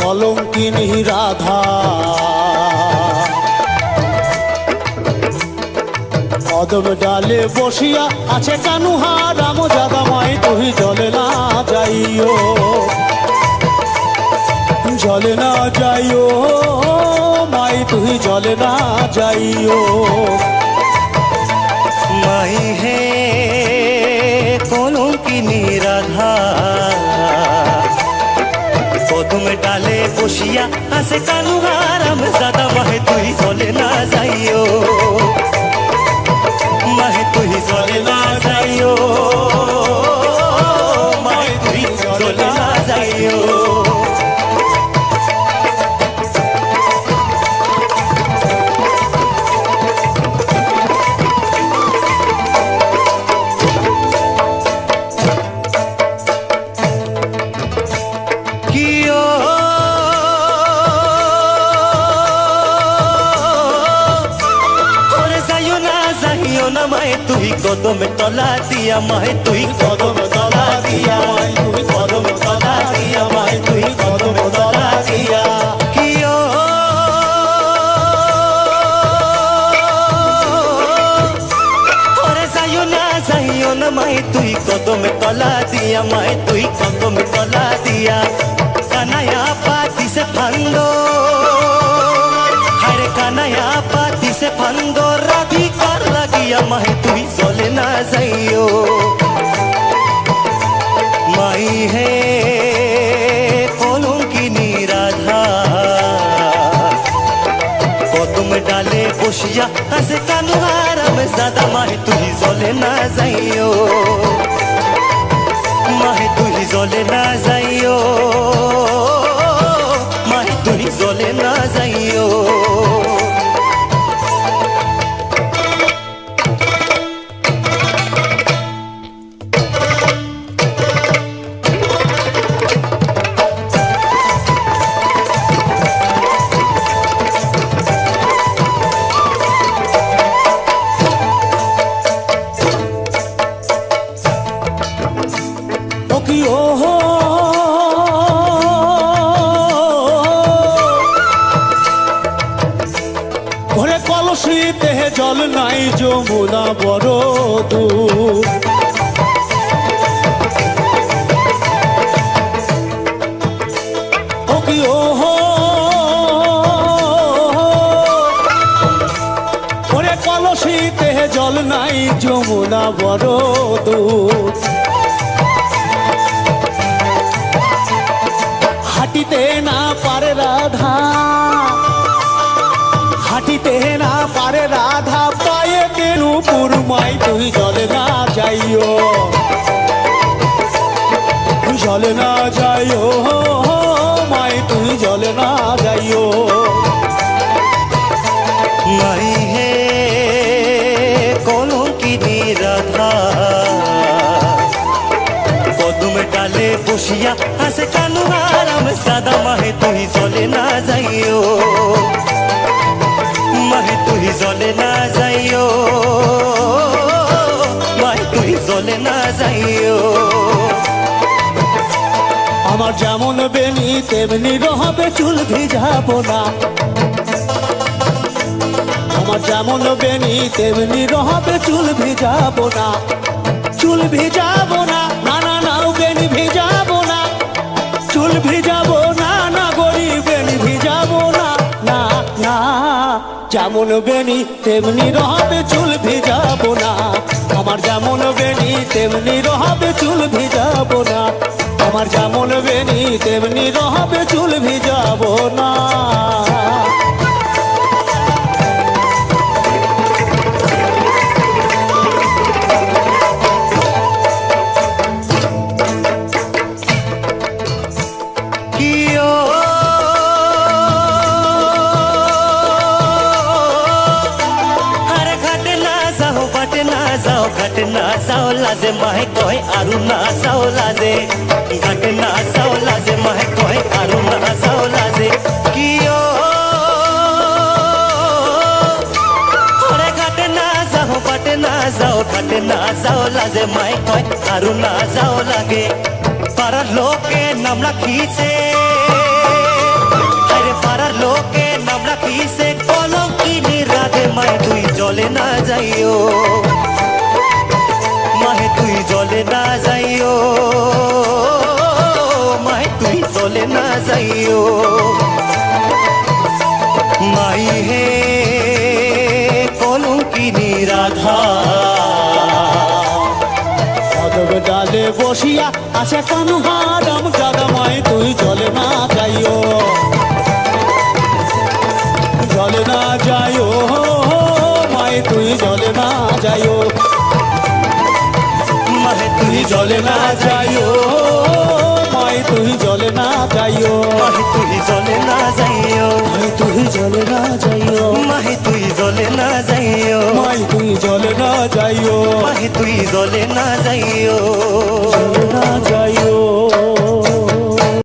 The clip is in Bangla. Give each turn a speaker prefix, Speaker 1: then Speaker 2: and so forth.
Speaker 1: কলঙ্কিনী রাধা। কদম ডালে বসিয়া আছে কানুহা রাম জাদামাই তুই জলে না যাইও। জলে না যাইও, মাই তুই জলে না যাইও।
Speaker 2: মাই হে কলঙ্কিনী রাধা। কদম ডালে বসিয়া আসে কানু হারাম দাদা মাহে তুই চলে না যাইও যাইও না মায়ে তুই কদমে তলা দিয়া মায়ে তুই কদম তলা দিয়া মায়ে তুই কদম তলা দিয়া মায়ে তুই কদম তলা দিয়া কিয় ওরে যাইও না যাইও না মায়ে তুই কদমে তলা দিয়া মায়ে তুই কদমে তলা দিয়া কানায়া পাতি সে ফান্দো হারে মাই হে কলঙ্কিনী রাধা কদম ডালে বসিয়া হাসে কানু হারাম দাদা মাহে তুই জলে না যাইও মাহে তুই জলে না যাইও মাহে জল
Speaker 1: নাই যমুনা বড় ওরে কলসিতে জল নাই যমুনা বড় দূর। হাঁটিতে না পারে রাধা। হাঁটিতে না পারে রাধা তুই জলে না যাইও মাই
Speaker 2: হে কলঙ্কিনী রাধা কদম ডালে বসিয়া হাসে কানু হারাম সাদা মাহে তুই চলে না যাইও মাহে তুই জলে না যাইও মাহে তুই জলে না যাইও
Speaker 1: আমার যেমন বেনি, তেমনি রহবে চুল ভিজাবো না। আমার যেমন বেনি, তেমনি রহবে চুল ভিজাবো না। চুল ভিজাবো না না না না, বেনি ভিজাবো না। চুল ভিজাবো না না, গরিব বেনি ভিজাবো না না না। যেমন বেনি, তেমনি রহবে চুল ভিজাবো না। আমার যেমন বেনি, তেমনি রহবে চুল ভিজাবো না। আমার যেমন বেনি তেমনি রহবে চুল ভিজাবো না।
Speaker 2: ঘাটে লাজে মাহে কয় আরু না যাও লাজে ঘাটে না যাও লাজে মাহে কয় আরু না যাও লাজে কিয় ঘাটে না যাও বাটে না যাও, ঘাটে না যাও লাজে মাহে কয় আরু না যাও লাগে। পাড়ার লোকে নাম রাখিছে। যাইও। মাই হে কলঙ্কিনী রাধা।
Speaker 1: কদম ডালে বসিয়া আছে কানুহারাম দাদামাই তুই জলে না যাইও। জলে না যাইও মাই তুই জলে না যাইও।
Speaker 2: মাহে তুই
Speaker 1: জলে না যাইও জলে না যাইও।
Speaker 2: মাহে তুই জলে না যাইও।
Speaker 1: মাই তুই জলে না যাইও।
Speaker 2: মাহে তুই জলে না যাইও।